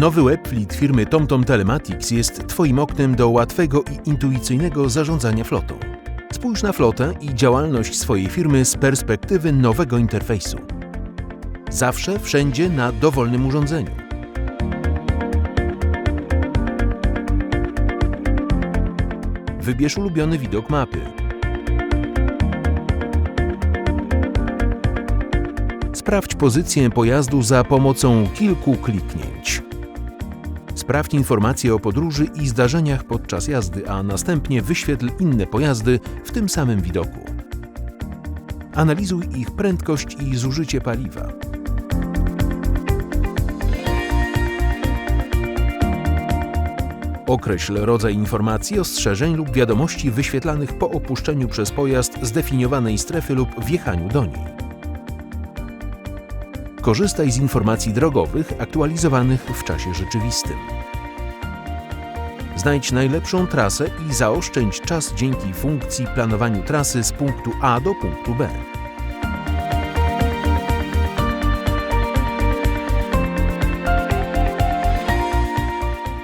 Nowy webfleet firmy TomTom Telematics jest Twoim oknem do łatwego i intuicyjnego zarządzania flotą. Spójrz na flotę i działalność swojej firmy z perspektywy nowego interfejsu. Zawsze, wszędzie na dowolnym urządzeniu. Wybierz ulubiony widok mapy. Sprawdź pozycję pojazdu za pomocą kilku kliknięć. Sprawdź informacje o podróży i zdarzeniach podczas jazdy, a następnie wyświetl inne pojazdy w tym samym widoku. Analizuj ich prędkość i zużycie paliwa. Określ rodzaj informacji, ostrzeżeń lub wiadomości wyświetlanych po opuszczeniu przez pojazd zdefiniowanej strefy lub wjechaniu do niej. Korzystaj z informacji drogowych aktualizowanych w czasie rzeczywistym. Znajdź najlepszą trasę i zaoszczędź czas dzięki funkcji planowaniu trasy z punktu A do punktu B.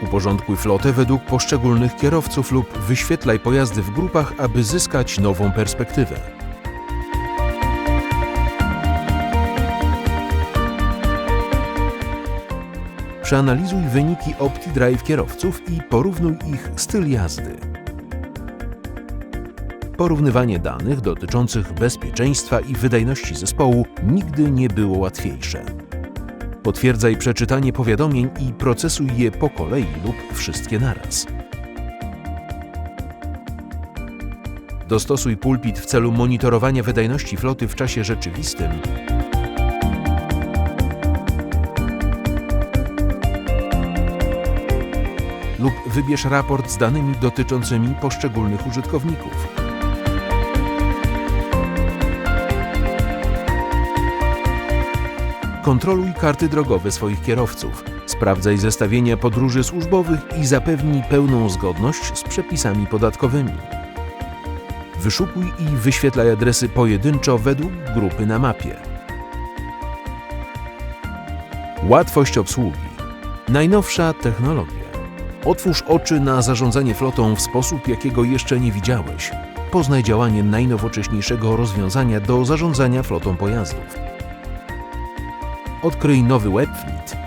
Uporządkuj flotę według poszczególnych kierowców lub wyświetlaj pojazdy w grupach, aby zyskać nową perspektywę. Przeanalizuj wyniki OptiDrive kierowców i porównuj ich styl jazdy. Porównywanie danych dotyczących bezpieczeństwa i wydajności zespołu nigdy nie było łatwiejsze. Potwierdzaj przeczytanie powiadomień i procesuj je po kolei lub wszystkie naraz. Dostosuj pulpit w celu monitorowania wydajności floty w czasie rzeczywistym lub wybierz raport z danymi dotyczącymi poszczególnych użytkowników. Kontroluj karty drogowe swoich kierowców. Sprawdzaj zestawienia podróży służbowych i zapewnij pełną zgodność z przepisami podatkowymi. Wyszukuj i wyświetlaj adresy pojedynczo według grupy na mapie. Łatwość obsługi. Najnowsza technologia. Otwórz oczy na zarządzanie flotą w sposób, jakiego jeszcze nie widziałeś. Poznaj działanie najnowocześniejszego rozwiązania do zarządzania flotą pojazdów. Odkryj nowy webfleet